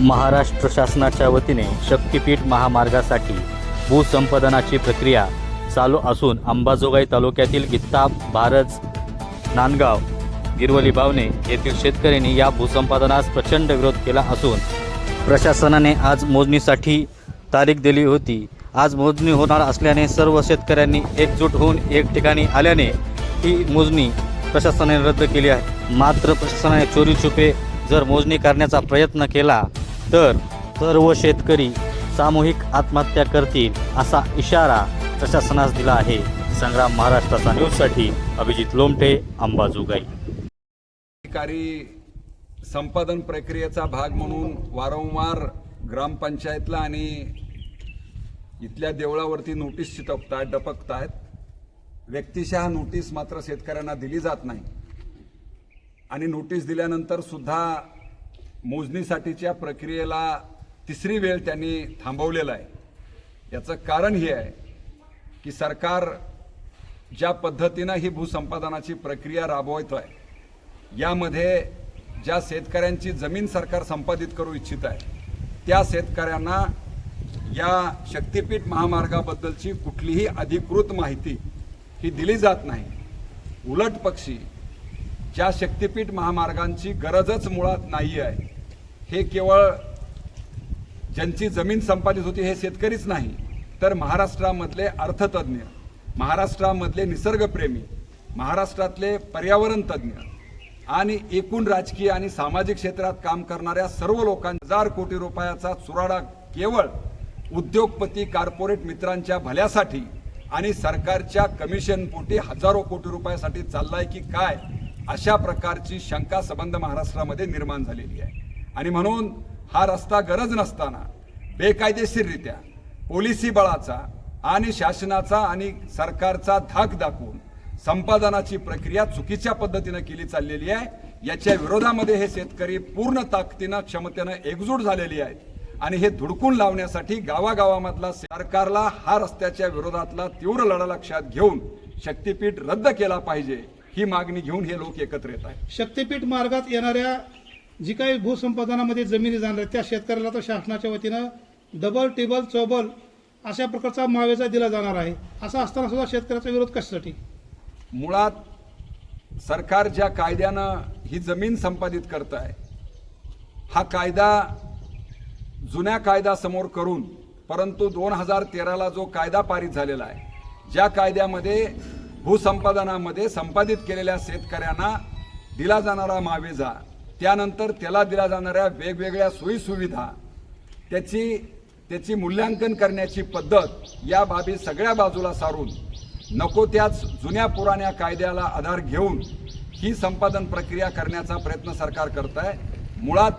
महाराष्ट्र शासनाच्या वतीने शक्तिपीठ महामार्गासाठी भूसंपादनाची प्रक्रिया चालू असून अंबाजोगाई तालुक्यातील गित्ता भारज नांदगाव गिरवली बावणे येथील शेतकऱ्यांनी या भूसंपादनास प्रचंड विरोध केला असून प्रशासनाने आज मोजणीसाठी तारीख दिली होती. आज मोजणी होणार असल्याने सर्व शेतकऱ्यांनी एकजूट होऊन एक ठिकाणी आल्याने ही मोजणी प्रशासनाने रद्द केली आहे. मात्र प्रशासनाने चोरी छुपे जर मोजणी करण्याचा प्रयत्न केला तर सर्व शेतकरी सामूहिक आत्महत्या करतील असा इशारा प्रशासनास दिला आहे. संग्राम महाराष्ट्राचा न्यूजसाठी अभिजित लोमटे अंबाजोगाई. अधिकारी संपादन प्रक्रियेचा भाग म्हणून वारंवार ग्रामपंचायतला आणि इथल्या देवळावरती नोटीस चिटकतायत डपकतायत. व्यक्तिशः नोटीस मात्र शेतकऱ्यांना दिली जात नाही. आणि नोटीस दिल्यानंतर सुद्धा मोजणीसाठीच्या प्रक्रियेला तिसरी वेळ त्यांनी थांबवलेला आहे. याचं कारण हे आहे की सरकार ज्या पद्धतीनं ही भूसंपादनाची प्रक्रिया राबवतो आहे यामध्ये ज्या शेतकऱ्यांची जमीन सरकार संपादित करू इच्छित आहे त्या शेतकऱ्यांना या शक्तिपीठ महामार्गाबद्दलची कुठलीही अधिकृत माहिती ही दिली जात नाही. उलट पक्षी ज्या शक्तिपीठ महामार्गांची गरजच मुळात नाही आहे हे केवळ ज्यांची जमीन संपादित होती हे शेतकरीच नाही तर महाराष्ट्रामधले अर्थतज्ज्ञ महाराष्ट्रामधले निसर्गप्रेमी महाराष्ट्रातले पर्यावरण तज्ज्ञ आणि एकूण राजकीय आणि सामाजिक क्षेत्रात काम करणाऱ्या सर्व लोकांचा हजार कोटी रुपयाचा चुराडा केवळ उद्योगपती कॉर्पोरेट मित्रांच्या भल्यासाठी आणि सरकारच्या कमिशनपोटी हजारो कोटी रुपयासाठी चाललाय की काय अशा प्रकारची शंका संबंध महाराष्ट्रामध्ये निर्माण झालेली आहे. आणि म्हणून हा रस्ता गरज नसताना बेकायदेशीररित्या पोलिसी बळाचा आणि शासनाचा आणि सरकारचा धाक दाखवून संपादनाची प्रक्रिया चुकीच्या पद्धतीनं केली चाललेली आहे. याच्या विरोधामध्ये हे शेतकरी पूर्ण ताकदीनं क्षमतेनं एकजूट झालेली आहेत. आणि हे धुडकून लावण्यासाठी गावागावामधला सरकारला हा रस्त्याच्या विरोधातला तीव्र लढा लक्षात घेऊन शक्तीपीठ रद्द केला पाहिजे ही मागणी घेऊन हे लोक एकत्र येत आहेत. शक्तीपीठ मार्गात येणाऱ्या जी काही भूसंपादनामध्ये जमिनी जाणार आहेत त्या शेतकऱ्याला तर शासनाच्या वतीनं डबल टेबल चौबल अशा प्रकारचा मावेजा दिला जाणार आहे. असं असताना सुद्धा शेतकऱ्याचा विरोध कशासाठी? मुळात सरकार ज्या कायद्यानं ही जमीन संपादित करत आहे हा कायदा जुन्या कायद्यासमोर करून परंतु दोन हजार तेराला जो कायदा पारित झालेला आहे ज्या कायद्यामध्ये भूसंपादनामध्ये संपादित केलेल्या शेतकऱ्यांना दिला जाणारा मावेजा त्यानंतर त्याला दिल्या जाणाऱ्या वेगवेगळ्या सोयीसुविधा त्याची त्याची मूल्यांकन करण्याची पद्धत या बाबी सगळ्या बाजूला सारून नको त्याच जुन्या पुराण्या कायद्याला आधार घेऊन ही संपादन प्रक्रिया करण्याचा प्रयत्न सरकार करत आहे मुळात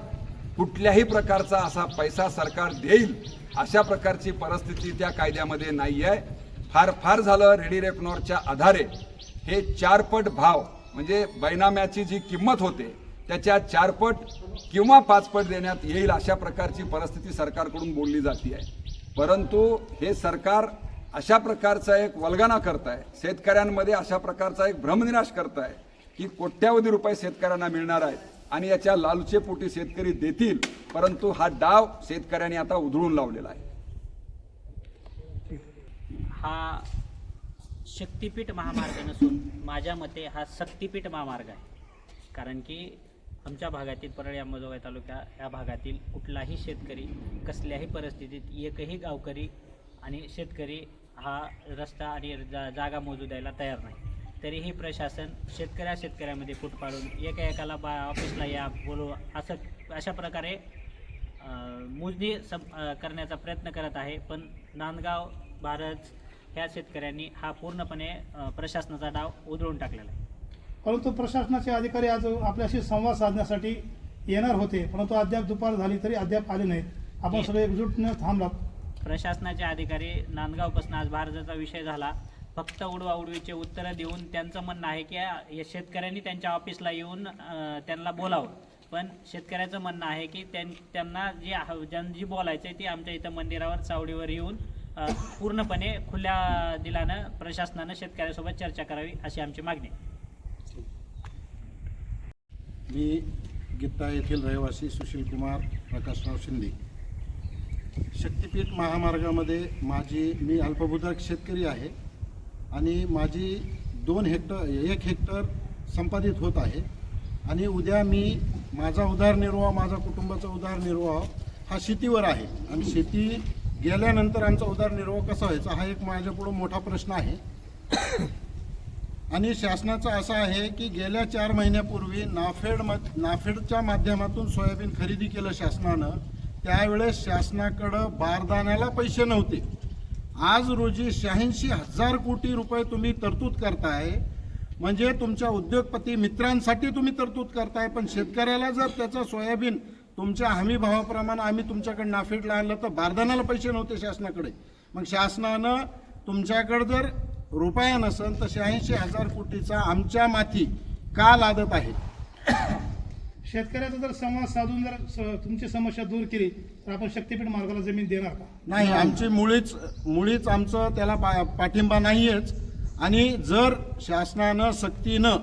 कुठल्याही प्रकारचा असा पैसा सरकार देईल अशा प्रकारची परिस्थिती त्या कायद्यामध्ये नाही आहे फार फार झालं रेडी रेकनॉरच्या आधारे. हे चारपट भाव म्हणजे बैनाम्याची जी किंमत होते त्याच्या चारपट किंवा पाचपट देण्यात येईल अशा प्रकारची परिस्थिती सरकारकडून बोलली जाते आहे परंतु हे सरकार अशा प्रकारचा एक वल्गाना करत आहे शेतकऱ्यांमध्ये अशा प्रकारचा एक भ्रमनिराश करत आहे की कोट्यावधी रुपये शेतकऱ्यांना मिळणार आहेत आणि याच्या लालचेपोटी शेतकरी देतील परंतु हा डाव शेतकऱ्यांनी आता उधळून लावलेला आहे. हा शक्तिपीठ महामार्ग नसून माझ्या मते हा शक्तिपीठ महामार्ग आहे. कारण की आमच्या भागातील परळी अंबाजोगाई तालुक्या या भागातील कुठलाही शेतकरी कसल्याही परिस्थितीत एकही गावकरी आणि शेतकरी हा रस्ता आणि जा जागा मोजू द्यायला तयार नाही. तरीही प्रशासन शेतकऱ्या शेतकऱ्यामध्ये फूट पाडून एका एकाला बा ऑफिसला या बोलू असं अशा प्रकारे मोजणी सम करण्याचा प्रयत्न करत आहे. पण नांदगाव भारत ह्या शेतकऱ्यांनी हा पूर्णपणे प्रशासनाचा डाव उधळून टाकलेला आहे. परंतु प्रशासनाचे अधिकारी आज आपल्याशी संवाद साधण्यासाठी येणार होते. परंतु अद्याप दुपार झाली तरी अद्याप आले नाहीत. आपण सगळे एकजूटने थांबलात. प्रशासनाचे अधिकारी नांदगावपासून आज भारताचा विषय झाला. फक्त उडवा उडवीचे उत्तरं देऊन त्यांचं म्हणणं आहे की या शेतकऱ्यांनी त्यांच्या ऑफिसला येऊन त्यांना बोलावं. पण शेतकऱ्याचं म्हणणं आहे की त्यां त्यांना जे ह- ज्यां जी बोलायचं आहे ते आमच्या इथं मंदिरावर चावडीवर येऊन पूर्णपणे खुल्या दिलानं प्रशासनानं शेतकऱ्यासोबत चर्चा करावी अशी आमची मागणी आहे. मी गित्ता येथील रहिवासी सुशील कुमार प्रकाशराव शिंदे. शक्तिपीठ महामार्गामध्ये माझी मी अल्पभूधारक शेतकरी आहे आणि माझी दोन हेक्टर एक हेक्टर संपादित होत आहे आणि उद्या मी माझा उदारनिर्वाह माझा कुटुंबाचा उदारनिर्वाह हा शेतीवर आहे. आणि शेती गेल्यानंतर आमचा उदारनिर्वाह कसा व्हायचा हा एक माझ्यापुढं मोठा प्रश्न आहे. आणि शासनाचं असं आहे की गेल्या चार महिन्यापूर्वी नाफेड नाफेडच्या माध्यमातून सोयाबीन खरेदी केलं शासनानं. त्यावेळेस शासनाकडं बारदाण्याला पैसे नव्हते. आज रोजी शहाऐंशी हजार कोटी रुपये तुम्ही तरतूद करताय. म्हणजे तुमच्या उद्योगपती मित्रांसाठी तुम्ही तरतूद करताय पण शेतकऱ्याला जर त्याचं सोयाबीन तुमच्या हमी भावाप्रमाणे आम्ही तुमच्याकडे नाफेडला आणलं तर बारदाण्याला पैसे नव्हते शासनाकडे. मग शासनानं तुमच्याकडे जर रुपया नसेल तर शहाऐंशी हजार कोटीचा आमच्या माथी का लादत आहे? शेतकऱ्याचा जर संवाद साधून जर स- तुमची समस्या दूर केली तर आपण शक्तीपीठ मार्गाला जमीन देणार का? नाही आमची मुळीच मुळीच आमचं त्याला पा पाठिंबा नाहीच आणि जर शासनानं सक्तीनं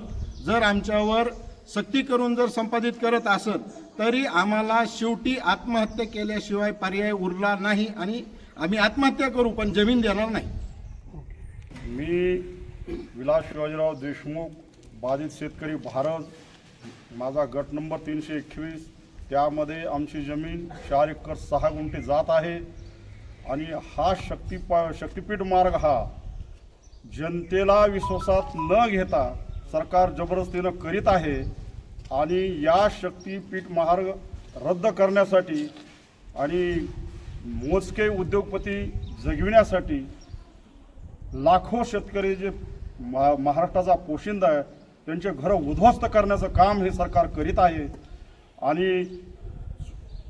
जर आमच्यावर सक्ती करून जर संपादित करत असेल तरी आम्हाला शेवटी आत्महत्या केल्याशिवाय पर्याय उरला नाही आणि आम्ही आत्महत्या करू पण जमीन देणार नाही. मी विलास शिवाजीराव देशमुख बाधित शेतकरी भारत माझा गट नंबर तीनशे एकवीस त्यामध्ये आमची जमीन चार एकर सहा गुंठे जात आहे. आणि हा शक्तीपा शक्तिपीठ मार्ग हा जनतेला विश्वासात न घेता सरकार जबरदस्तीनं करीत आहे. आणि या शक्तीपीठ मार्ग रद्द करण्यासाठी आणि मोजके उद्योगपती जगविण्यासाठी लाखो शेतकरी जे महा महाराष्ट्राचा पोशिंदा आहे त्यांचे घरं उद्ध्वस्त करण्याचं काम हे सरकार करीत आहे. आणि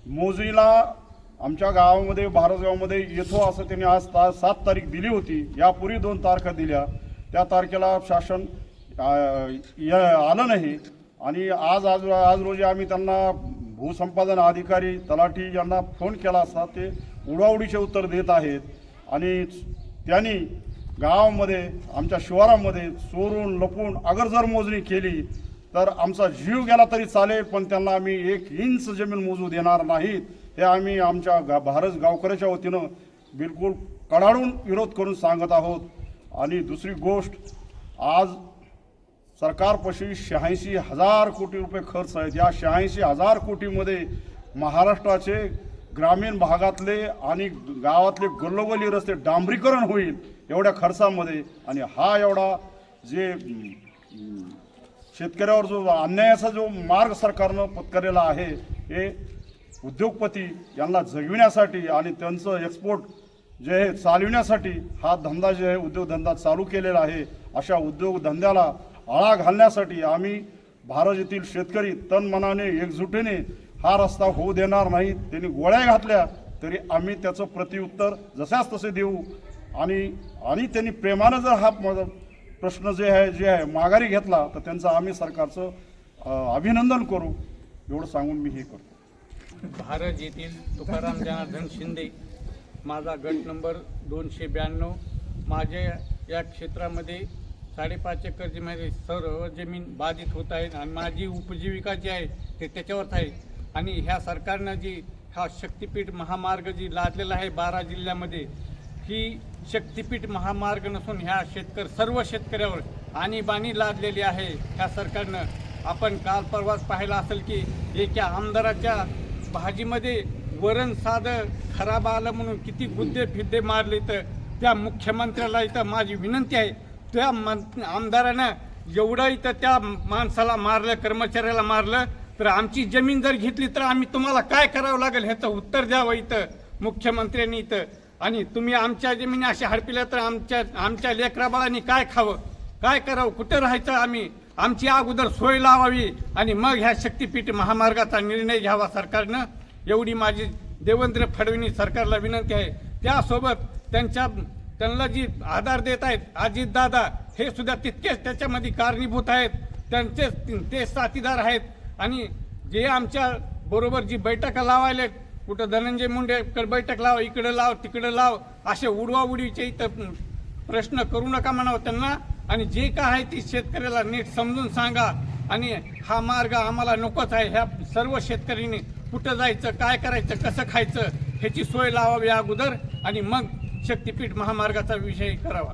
मोजणीला आमच्या गावामध्ये भारतगावमध्ये येतो असं त्यांनी आज ता सात तारीख दिली होती. यापूर्वी दोन तारखा दिल्या. त्या तारखेला शासन य- आलं नाही. आणि आज आज आज रोजी आम्ही त्यांना भूसंपादन अधिकारी तलाठी यांना फोन केला असता ते उडावडीचे उत्तर देत आहेत. आणि त्यांनी गावामध्ये आमच्या शिवारामध्ये चोरून लपून अगर जर मोजणी केली तर आमचा जीव गेला तरी चालेल पण त्यांना आम्ही एक इंच जमीन मोजू देणार नाहीत. हे आम्ही आमच्या गा भारत गावकऱ्याच्या वतीनं बिलकुल कडाडून विरोध करून सांगत आहोत. आणि दुसरी गोष्ट आज सरकारपाशी शहाऐंशी हजार कोटी रुपये खर्च आहेत. या शहाऐंशी हजार कोटीमध्ये महाराष्ट्राचे ग्रामीण भागातले आणि गावातले गल्लोगल्ली रस्ते डांबरीकरण होईल. एवढ्या खर्चामध्ये आणि हा एवढा जे शेतकऱ्यावर जो अन्यायाचा जो मार्ग सरकारनं पत्करलेला आहे हे उद्योगपती यांना जगविण्यासाठी आणि त्यांचं एक्सपोर्ट जे आहे चालविण्यासाठी हा धंदा जे आहे उद्योगधंदा चालू केलेला आहे अशा उद्योगधंद्याला आळा घालण्यासाठी आम्ही भारत येथील शेतकरी तन मनाने एकजुटीने हा रस्ता होऊ देणार नाही त्यांनी गोळ्या घातल्या तरी आम्ही त्याचं प्रतिउत्तर जशाच तसे देऊ. आणि आणि त्यांनी प्रेमानं जर हा म- प्रश्न जे आहे जे आहे माघारी घेतला तर त्यांचं आम्ही सरकारचं अभिनंदन करू. एवढं सांगून मी हे करतो. भारत येथील तुकाराम जनार्दन शिंदे माझा गट नंबर दोनशे ब्याण्णव माझ्या या क्षेत्रामध्ये साडेपाच एकर जमीन सर्व जमीन बाधित होत आहेत आणि माझी उपजीविका जी आहे ते त्याच्यावरच आहे. आणि ह्या सरकारनं जी हा शक्तिपीठ महामार्ग जी लादलेला आहे बारा जिल्ह्यामध्ये ही शक्तिपीठ महामार्ग नसून ह्या शेतकर सर्व शेतकऱ्यावर आणीबाणी लादलेली आहे. ह्या सरकारनं आपण काल परवाच पाहिला असेल की एका आमदाराच्या भाजीमध्ये वरण साधं खराब आलं म्हणून किती गुद्दे फिद्दे मारले तर त्या मुख्यमंत्र्याला इथं माझी विनंती आहे त्या मं- आमदारानं एवढं इथं त्या माणसाला मारलं कर्मचाऱ्याला मारलं तर आमची जमीन जर घेतली तर आम्ही तुम्हाला काय करावं लागेल ह्याचं उत्तर द्यावं इथं. मुख्यमंत्र्यांनी इथं. आणि तुम्ही आमच्या जमिनी अशा हडपिल्या तर आमच्या आमच्या लेकराबाळांनी काय खावं? काय करावं? कुठं राहायचं आम्ही? आमची अगोदर सोय लावावी आणि मग ह्या शक्तीपीठ महामार्गाचा निर्णय घ्यावा सरकारनं. एवढी माझी देवेंद्र फडणवीस सरकारला विनंती आहे. त्यासोबत त्यांच्या त्यांना जी आधार देत आहेत अजितदादा हे सुद्धा तितकेच त्याच्यामध्ये कारणीभूत आहेत. त्यांचेच ते साथीदार आहेत. आणि जे आमच्या बरोबर जी बैठका लावायला कुठं धनंजय मुंडे बैठक लाव इकडं लाव तिकडं लाव असे उडवाउडीचे इथं प्रश्न करू नका म्हणावं त्यांना. आणि जे काय आहे ती शेतकऱ्याला नीट समजून सांगा. आणि हा मार्ग आम्हाला नकोच आहे. ह्या सर्व शेतकऱ्यांनी कुठं जायचं काय करायचं कसं खायचं ह्याची सोय लावावी अगोदर. आणि मग शक्तीपीठ महामार्गाचा विषय करावा.